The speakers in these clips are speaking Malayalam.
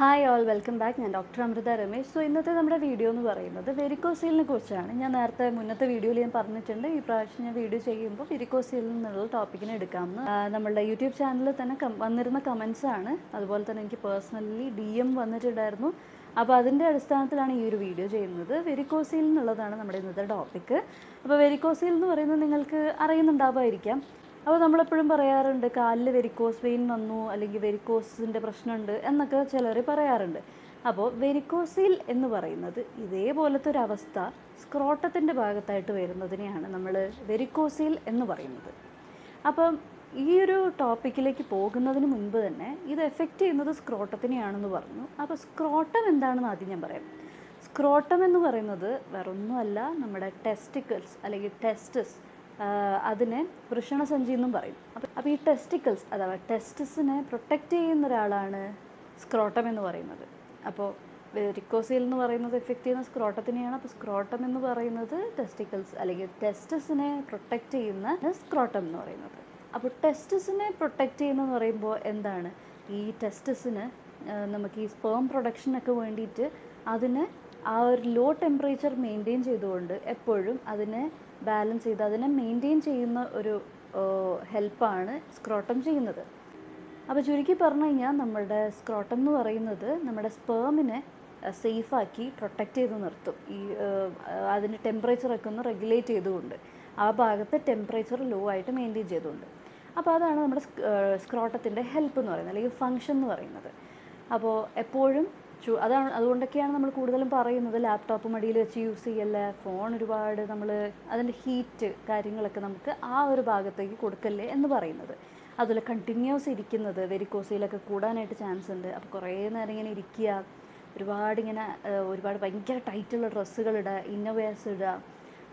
ഹായ് ഓൾ വെൽക്കം ബാക്ക് ഞാൻ ഡോക്ടർ അമൃത രമേശ്. സോ ഇന്നത്തെ നമ്മുടെ വീഡിയോ എന്ന് പറയുന്നത് വെരിക്കോസീലിനെ കുറിച്ചാണ്. ഞാൻ നേരത്തെ മുന്നത്തെ വീഡിയോയിൽ ഞാൻ പറഞ്ഞിട്ടുണ്ട്. ഈ പ്രാവശ്യം ഞാൻ വീഡിയോ ചെയ്യുമ്പോൾ വെരിക്കോസീൽ നിന്നുള്ള ടോപ്പിക്കിനെ എടുക്കാമെന്ന്. നമ്മുടെ യൂട്യൂബ് ചാനലിൽ തന്നെ വന്നിരുന്ന കമൻസ് ആണ്. അതുപോലെ തന്നെ എനിക്ക് പേഴ്സണലി ഡി എം വന്നിട്ടുണ്ടായിരുന്നു. അപ്പോൾ അതിന്റെ അടിസ്ഥാനത്തിലാണ് ഈ ഒരു വീഡിയോ ചെയ്യുന്നത്. വെരിക്കോസീൽ എന്നുള്ളതാണ് നമ്മുടെ ഇന്നത്തെ ടോപ്പിക്ക് അപ്പോൾ വെരിക്കോസീൽ എന്ന് പറയുന്നത് നിങ്ങൾക്ക് അറിയുന്നുണ്ടാവുമായിരിക്കാം അപ്പോൾ നമ്മളെപ്പോഴും പറയാറുണ്ട് കാലിൽ വെരിക്കോസ് വെയിൻ വന്നു അല്ലെങ്കിൽ വെരിക്കോസിന്റെ പ്രശ്നമുണ്ട് എന്നൊക്കെ ചിലർ പറയാറുണ്ട്. അപ്പോൾ വെരിക്കോസിൽ എന്ന് പറയുന്നത് ഇതേപോലത്തെ ഒരു അവസ്ഥ സ്ക്രോട്ടത്തിന്റെ ഭാഗത്തായിട്ട് വരുന്നതിനെയാണ് നമ്മൾ വെരിക്കോസിൽ എന്ന് പറയുന്നത്. അപ്പം ഈ ഒരു ടോപ്പിക്കിലേക്ക് പോകുന്നതിന് മുൻപ് തന്നെ ഇത് എഫക്റ്റ് ചെയ്യുന്നത് സ്ക്രോട്ടത്തിനെയാണെന്ന് പറഞ്ഞു. അപ്പോൾ സ്ക്രോട്ടം എന്താണെന്ന് ആദ്യം ഞാൻ പറയാം. സ്ക്രോട്ടം എന്ന് പറയുന്നത് വേറൊന്നുമല്ല നമ്മുടെ ടെസ്റ്റിക്കിൾസ് അല്ലെങ്കിൽ ടെസ്റ്റസ് അതിനെ വൃഷണസഞ്ചി എന്നും പറയും. അപ്പോൾ അപ്പോൾ ഈ ടെസ്റ്റിക്കിൾസ് അഥവാ ടെസ്റ്റിസിനെ പ്രൊട്ടക്റ്റ് ചെയ്യുന്ന ഒരാളാണ് സ്ക്രോട്ടം എന്ന് പറയുന്നത്. അപ്പോൾ വെരിക്കോസിൽ എന്ന് പറയുന്നത് എഫക്റ്റ് ചെയ്യുന്ന സ്ക്രോട്ടത്തിനെയാണ്. അപ്പോൾ സ്ക്രോട്ടം എന്ന് പറയുന്നത് ടെസ്റ്റിക്കിൾസ് അല്ലെങ്കിൽ ടെസ്റ്റസിനെ പ്രൊട്ടക്റ്റ് ചെയ്യുന്ന സ്ക്രോട്ടം എന്ന് പറയുന്നത്. അപ്പോൾ ടെസ്റ്റസിനെ പ്രൊട്ടക്റ്റ് ചെയ്യുന്നതെന്ന് പറയുമ്പോൾ എന്താണ്? ഈ ടെസ്റ്റസിന് നമുക്ക് ഈ സ്പേം പ്രൊഡക്ഷനൊക്കെ വേണ്ടിയിട്ട് അതിന് ആ ഒരു ലോ ടെമ്പറേച്ചർ മെയിന്റെയിൻ ചെയ്തുകൊണ്ട് എപ്പോഴും അതിനെ ബാലൻസ് ചെയ്ത് അതിനെ മെയിന്റെയിൻ ചെയ്യുന്ന ഒരു ഹെൽപ്പാണ് സ്ക്രോട്ടം ചെയ്യുന്നത്. അപ്പോൾ ചുരുക്കി പറഞ്ഞു കഴിഞ്ഞാൽ നമ്മുടെ സ്ക്രോട്ടം എന്ന് പറയുന്നത് നമ്മുടെ സ്പേമിനെ സേഫാക്കി പ്രൊട്ടക്റ്റ് ചെയ്ത് നിർത്തും. ഈ അതിന്റെ ടെമ്പറേച്ചറൊക്കെ ഒന്ന് റെഗുലേറ്റ് ചെയ്തുകൊണ്ട് ആ ഭാഗത്ത് ടെമ്പറേച്ചർ ലോ ആയിട്ട് മെയിന്റെയിൻ ചെയ്തുകൊണ്ട്. അപ്പോൾ അതാണ് നമ്മുടെ സ്ക്രോട്ടത്തിന്റെ ഹെൽപ്പ് എന്ന് പറയുന്നത് അല്ലെങ്കിൽ ഫങ്ഷൻ എന്ന് പറയുന്നത്. അപ്പോൾ എപ്പോഴും അതാണ് അതുകൊണ്ടൊക്കെയാണ് നമ്മൾ കൂടുതലും പറയുന്നത് ലാപ്ടോപ്പ് മടിയിൽ വെച്ച് യൂസ് ചെയ്യല്ല. ഫോൺ ഒരുപാട് നമ്മൾ അതിന്റെ ഹീറ്റ് കാര്യങ്ങളൊക്കെ നമുക്ക് ആ ഒരു ഭാഗത്തേക്ക് കൊടുക്കല്ലേ എന്ന് പറയുന്നത്. അതുപോലെ കണ്ടിന്യൂസ് ഇരിക്കുന്നത് വെരിക്കോസയിലൊക്കെ കൂടാനായിട്ട് ചാൻസ് ഉണ്ട്. അപ്പോൾ കുറേ നേരം ഇങ്ങനെ ഇരിക്കുക. ഒരുപാട് ഇങ്ങനെ ഒരുപാട് ഭയങ്കര ടൈറ്റുള്ള ഡ്രസ്സുകൾ ഇടുക ഇന്നോവേഴ്സ് ഇടുക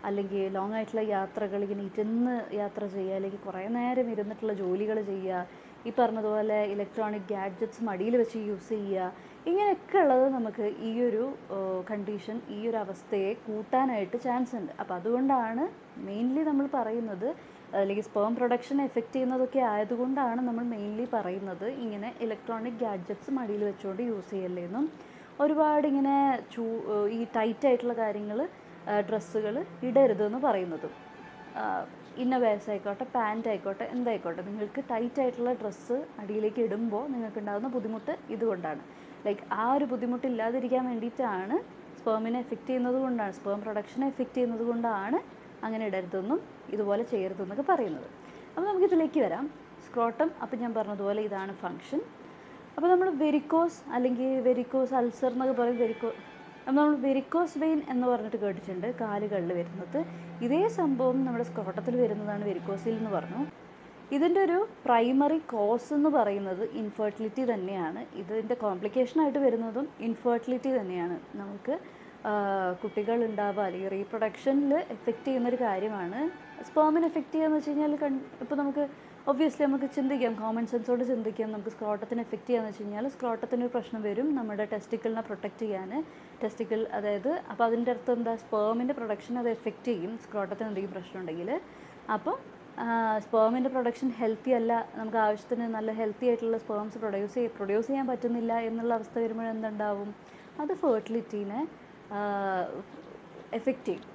അല്ലെങ്കിൽ ലോങ് ആയിട്ടുള്ള യാത്രകൾ ഇങ്ങനെ ഇരുന്ന് യാത്ര ചെയ്യുക അല്ലെങ്കിൽ കുറേ നേരം ഇരുന്നിട്ടുള്ള ജോലികൾ ചെയ്യുക ഈ പറഞ്ഞതുപോലെ ഇലക്ട്രോണിക് ഗാഡ്ജറ്റ്സ് മടിയിൽ വെച്ച് യൂസ് ചെയ്യുക ഇങ്ങനെയൊക്കെ ഉള്ളത് നമുക്ക് ഈ ഒരു കണ്ടീഷൻ ഈ ഒരു അവസ്ഥയെ കൂട്ടാനായിട്ട് ചാൻസ് ഉണ്ട്. അപ്പോൾ അതുകൊണ്ടാണ് മെയിൻലി നമ്മൾ പറയുന്നത് അല്ലെങ്കിൽ സ്പേം പ്രൊഡക്ഷൻ എഫക്റ്റ് ചെയ്യുന്നതൊക്കെ ആയതുകൊണ്ടാണ് നമ്മൾ മെയിൻലി പറയുന്നത് ഇങ്ങനെ ഇലക്ട്രോണിക് ഗാഡ്ജറ്റ്സ് മടിയിൽ വെച്ചുകൊണ്ട് യൂസ് ചെയ്യല്ലേന്നും. ഒരുപാട് ഇങ്ങനെ ചൂ ഈ ടൈറ്റ് ആയിട്ടുള്ള കാര്യങ്ങൾ ഡ്രസ്സുകൾ ഇടരുതെന്ന് പറയുന്നതും. ഇന്നവേഴ്സ് ആയിക്കോട്ടെ പാന്റ് ആയിക്കോട്ടെ എന്തായിക്കോട്ടെ. നിങ്ങൾക്ക് ടൈറ്റ് ആയിട്ടുള്ള ഡ്രസ്സ് അടിയിലേക്ക് ഇടുമ്പോൾ നിങ്ങൾക്ക് ഉണ്ടാകുന്ന ബുദ്ധിമുട്ട് ഇതുകൊണ്ടാണ്. ലൈക്ക് ആ ഒരു ബുദ്ധിമുട്ട് ഇല്ലാതിരിക്കാൻ വേണ്ടിയിട്ടാണ് സ്പേമിനെ എഫക്റ്റ് ചെയ്യുന്നത് കൊണ്ടാണ് സ്പേം പ്രൊഡക്ഷനെ എഫക്റ്റ് ചെയ്യുന്നത് കൊണ്ടാണ് അങ്ങനെ ഇടരുതെന്നും ഇതുപോലെ ചെയ്യരുതെന്നൊക്കെ പറയുന്നത്. അപ്പോൾ നമുക്കിതിലേക്ക് വരാം. സ്ക്രോട്ടം അപ്പം ഞാൻ പറഞ്ഞതുപോലെ ഇതാണ് ഫങ്ഷൻ അപ്പോൾ നമ്മൾ വെരിക്കോസ് അല്ലെങ്കിൽ വെരിക്കോസ് അൾസർ എന്നൊക്കെ പറയും വെരിക്കോ അപ്പോൾ നമ്മൾ വെരിക്കോസ് വെയിൻ എന്ന് പറഞ്ഞിട്ട് കേട്ടിട്ടുണ്ട് കാലുകളിൽ വരുന്നത്. ഇതേ സംഭവം നമ്മുടെ സ്ക്രോട്ടത്തിൽ വരുന്നതാണ് വെരിക്കോസിൽ എന്ന് പറഞ്ഞു. ഇതിന്റെ ഒരു പ്രൈമറി കോസ് എന്ന് പറയുന്നത് ഇൻഫെർട്ടിലിറ്റി തന്നെയാണ്. ഇതിന്റെ കോംപ്ലിക്കേഷനായിട്ട് വരുന്നതും ഇൻഫെർട്ടിലിറ്റി തന്നെയാണ്. നമുക്ക് കുട്ടികൾ ഉണ്ടാവുക അല്ലെങ്കിൽ റീപ്രൊഡക്ഷനിൽ എഫക്റ്റ് ചെയ്യുന്നൊരു കാര്യമാണ്. സ്പേമിന് എഫക്റ്റ് ചെയ്യുക എന്ന് വെച്ച് കഴിഞ്ഞാൽ ഇപ്പോൾ നമുക്ക് ഒബ്വിയസ്ലി നമുക്ക് ചിന്തിക്കാം. കോമൺ സെൻസോട് ചിന്തിക്കാം. നമുക്ക് സ്ക്രോട്ടത്തിന് എഫക്റ്റ് ചെയ്യാന്ന് വെച്ച് കഴിഞ്ഞാൽ സ്ക്രോട്ടത്തിന് ഒരു പ്രശ്നം വരും. നമ്മുടെ ടെസ്റ്റിക്കിളിനെ പ്രൊട്ടക്റ്റ് ചെയ്യാൻ ടെസ്റ്റിക്കിൾ അതായത് അപ്പോൾ അതിന്റെ അർത്ഥം എന്താ? സ്പേമിന്റെ പ്രൊഡക്ഷൻ അത് എഫക്റ്റ് ചെയ്യും. സ്ക്രോട്ടത്തിന് എന്തെങ്കിലും പ്രശ്നം ഉണ്ടെങ്കിൽ അപ്പോൾ സ്പേമിന്റെ പ്രൊഡക്ഷൻ ഹെൽത്തി അല്ല. നമുക്ക് ആവശ്യത്തിന് നല്ല ഹെൽത്തി ആയിട്ടുള്ള സ്പേംസ് പ്രൊഡ്യൂസ് ചെയ്യ പ്രൊഡ്യൂസ് ചെയ്യാൻ പറ്റുന്നില്ല എന്നുള്ള അവസ്ഥ വരുമ്പോൾ എന്തുണ്ടാവും അത് ഫെർട്ടിലിറ്റീനെ എഫക്റ്റ് ചെയ്യും.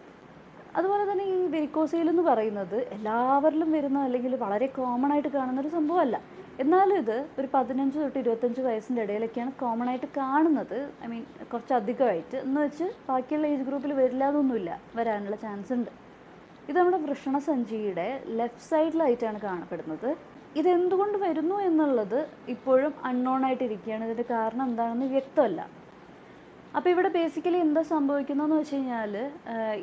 അതുപോലെ തന്നെ ഈ വെരിക്കോസയിൽ എന്ന് പറയുന്നത് എല്ലാവരിലും വരുന്ന അല്ലെങ്കിൽ വളരെ കോമൺ ആയിട്ട് കാണുന്ന ഒരു സംഭവമല്ല. എന്നാലും ഇത് ഒരു പതിനഞ്ച് തൊട്ട് ഇരുപത്തഞ്ച് വയസ്സിന്റെ ഇടയിലൊക്കെയാണ് കോമൺ ആയിട്ട് കാണുന്നത്. ഐ മീൻ കുറച്ച് അധികമായിട്ട് എന്ന് വെച്ച് ബാക്കിയുള്ള ഏജ് ഗ്രൂപ്പിൽ വരില്ല എന്നൊന്നുമില്ല. വരാനുള്ള ചാൻസ് ഉണ്ട്. ഇത് നമ്മുടെ വൃഷണസഞ്ചിയുടെ ലെഫ്റ്റ് സൈഡിലായിട്ടാണ് കാണപ്പെടുന്നത്. ഇതെന്തുകൊണ്ട് വരുന്നു എന്നുള്ളത് ഇപ്പോഴും അൺനോൺ ആയിട്ടിരിക്കുകയാണ്. ഇതിന്റെ കാരണം എന്താണെന്ന് വ്യക്തമല്ല. അപ്പോൾ ഇവിടെ ബേസിക്കലി എന്താ സംഭവിക്കുന്നതെന്ന് വെച്ച് കഴിഞ്ഞാൽ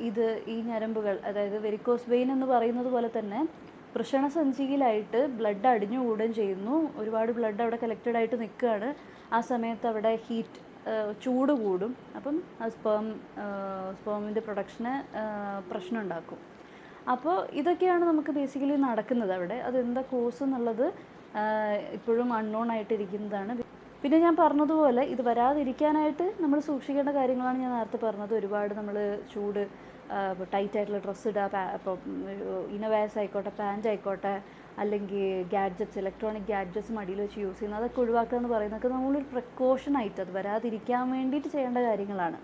ഇത് ഈ ഞരമ്പുകൾ അതായത് വെരിക്കോസ് വെയിൻ എന്ന് പറയുന്നത് പോലെ തന്നെ വൃഷണസഞ്ചിയിലായിട്ട് ബ്ലഡ് അടിഞ്ഞുകൂടുകയും ചെയ്യുന്നു. ഒരുപാട് ബ്ലഡ് അവിടെ കളക്റ്റഡ് ആയിട്ട് നിൽക്കുകയാണ്. ആ സമയത്ത് അവിടെ ഹീറ്റ് ചൂട് കൂടും. അപ്പം സ്പേം സ്പേമിന്റെ പ്രൊഡക്ഷന് പ്രശ്നം ഉണ്ടാക്കും. അപ്പോൾ ഇതൊക്കെയാണ് നമുക്ക് ബേസിക്കലി നടക്കുന്നത് അവിടെ. അതെന്താ കോസ് എന്നുള്ളത് ഇപ്പോഴും അൺനോൺ ആയിട്ടിരിക്കുന്നതാണ്. പിന്നെ ഞാൻ പറഞ്ഞതുപോലെ ഇത് വരാതിരിക്കാനായിട്ട് നമ്മൾ സൂക്ഷിക്കേണ്ട കാര്യങ്ങളാണ് ഞാൻ നേരത്തെ പറഞ്ഞത്. ഒരുപാട് നമ്മൾ ചൂട് ടൈറ്റ് ആയിട്ടുള്ള ഡ്രസ്സ് ഇടുക ഇപ്പോൾ ആയിക്കോട്ടെ പാന്റ് ആയിക്കോട്ടെ അല്ലെങ്കിൽ ഗാഡ്ജറ്റ്സ് ഇലക്ട്രോണിക് ഗാഡ്ജറ്റ്സ് മടിയിൽ വെച്ച് യൂസ് ചെയ്യുന്നത് അതൊക്കെ ഒഴിവാക്കുക എന്ന് പറയുന്നതൊക്കെ നമ്മളൊരു പ്രിക്കോഷനായിട്ട് അത് വരാതിരിക്കാൻ വേണ്ടിയിട്ട് ചെയ്യേണ്ട കാര്യങ്ങളാണ്.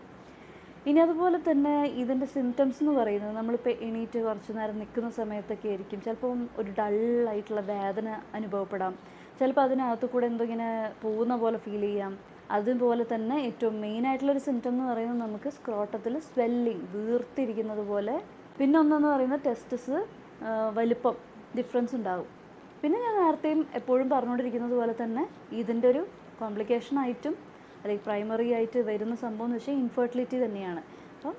ഇനി അതുപോലെ തന്നെ ഇതിന്റെ സിംറ്റംസ് എന്ന് പറയുന്നത് നമ്മളിപ്പോൾ എണീറ്റ് കുറച്ച് നേരം നിൽക്കുന്ന സമയത്തൊക്കെ ആയിരിക്കും. ചിലപ്പം ഒരു ഡള്ളായിട്ടുള്ള വേദന അനുഭവപ്പെടാം. ചിലപ്പോൾ അതിനകത്ത് കൂടെ എന്തോ ഇങ്ങനെ പോകുന്ന പോലെ ഫീൽ ചെയ്യാം. അതുപോലെ തന്നെ ഏറ്റവും മെയിൻ ആയിട്ടുള്ള ഒരു സിംറ്റം എന്ന് പറയുന്നത് നമുക്ക് സ്ക്രോട്ടത്തിൽ സ്വെല്ലിങ് വീർത്തിരിക്കുന്നത് പോലെ. പിന്നെ ഒന്നെന്ന് പറയുന്നത് ടെസ്റ്റസ് വലിപ്പം ഡിഫറൻസ് ഉണ്ടാകും പിന്നെ ഞാൻ നേരത്തെയും എപ്പോഴും പറഞ്ഞുകൊണ്ടിരിക്കുന്നത് പോലെ തന്നെ ഇതിന്റെ ഒരു കോംപ്ലിക്കേഷൻ ആയിട്ടും അല്ലെങ്കിൽ പ്രൈമറി ആയിട്ട് വരുന്ന സംഭവം എന്ന് വെച്ചാൽ ഇൻഫെർട്ടിലിറ്റി തന്നെയാണ്. അപ്പം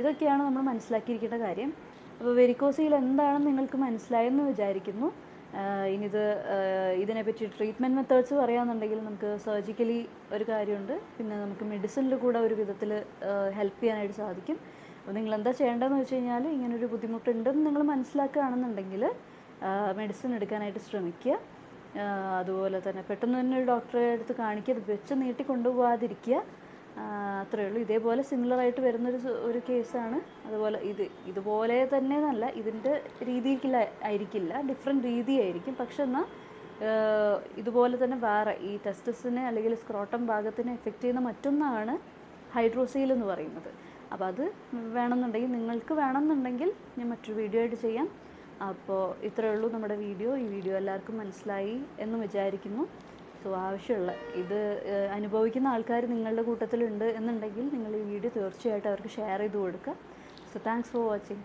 ഇതൊക്കെയാണ് നമ്മൾ മനസ്സിലാക്കിയിരിക്കേണ്ട കാര്യം. അപ്പോൾ വെരിക്കോസിയിൽ എന്താണെന്ന് നിങ്ങൾക്ക് മനസ്സിലായെന്ന് വിചാരിക്കുന്നു. ആഹ് ഇത് ഇതിനെപ്പറ്റി ട്രീറ്റ്മെന്റ് മെത്തേഡ്സ് പറയുകയാണെന്നുണ്ടെങ്കിൽ നമുക്ക് സർജിക്കലി ഒരു കാര്യമുണ്ട്. പിന്നെ നമുക്ക് മെഡിസിനിൽ കൂടെ ഒരു വിധത്തിൽ ഹെൽപ്പ് ചെയ്യാനായിട്ട് സാധിക്കും. അപ്പോൾ നിങ്ങൾ എന്താ ചെയ്യേണ്ടതെന്ന് വെച്ച് കഴിഞ്ഞാൽ ഇങ്ങനൊരു ബുദ്ധിമുട്ടുണ്ടെന്ന് നിങ്ങൾ മനസ്സിലാക്കുകയാണെന്നുണ്ടെങ്കിൽ മെഡിസിൻ എടുക്കാനായിട്ട് ശ്രമിക്കുക. അതുപോലെ തന്നെ പെട്ടെന്ന് തന്നെ ഒരു ഡോക്ടറെ അടുത്ത് കാണിക്കുക. വെച്ച് നീട്ടി കൊണ്ടുപോകാതിരിക്കുക അത്രയേ ഉള്ളൂ. ഇതേപോലെ സിമിലർ ആയിട്ട് വരുന്നൊരു ഒരു കേസാണ് അതുപോലെ ഇത് ഇതുപോലെ തന്നെ എന്നല്ല ഇതിന്റെ രീതിക്കില്ല ആയിരിക്കില്ല. ഡിഫറെന്റ് രീതിയായിരിക്കും പക്ഷെ എന്നാൽ ഇതുപോലെ തന്നെ വേറെ ഈ ടെസ്റ്റസിനെ അല്ലെങ്കിൽ സ്ക്രോട്ടം ഭാഗത്തിനെ എഫക്റ്റ് ചെയ്യുന്ന മറ്റൊന്നാണ് ഹൈഡ്രോസീൽ എന്ന് പറയുന്നത്. അപ്പോൾ അത് വേണമെന്നുണ്ടെങ്കിൽ നിങ്ങൾക്ക് വേണമെന്നുണ്ടെങ്കിൽ ഞാൻ മറ്റൊരു വീഡിയോ ആയിട്ട് ചെയ്യാം. അപ്പോൾ ഇത്രയേ ഉള്ളൂ നമ്മുടെ വീഡിയോ ഈ വീഡിയോ എല്ലാവർക്കും മനസ്സിലായി എന്ന് വിചാരിക്കുന്നു. സോ ആവശ്യമുള്ള ഇത് അനുഭവിക്കുന്ന ആൾക്കാർ നിങ്ങളുടെ കൂട്ടത്തിലുണ്ട് എന്നുണ്ടെങ്കിൽ നിങ്ങൾ ഈ വീഡിയോ തീർച്ചയായിട്ടും അവർക്ക് ഷെയർ ചെയ്ത് കൊടുക്കുക. So thanks for watching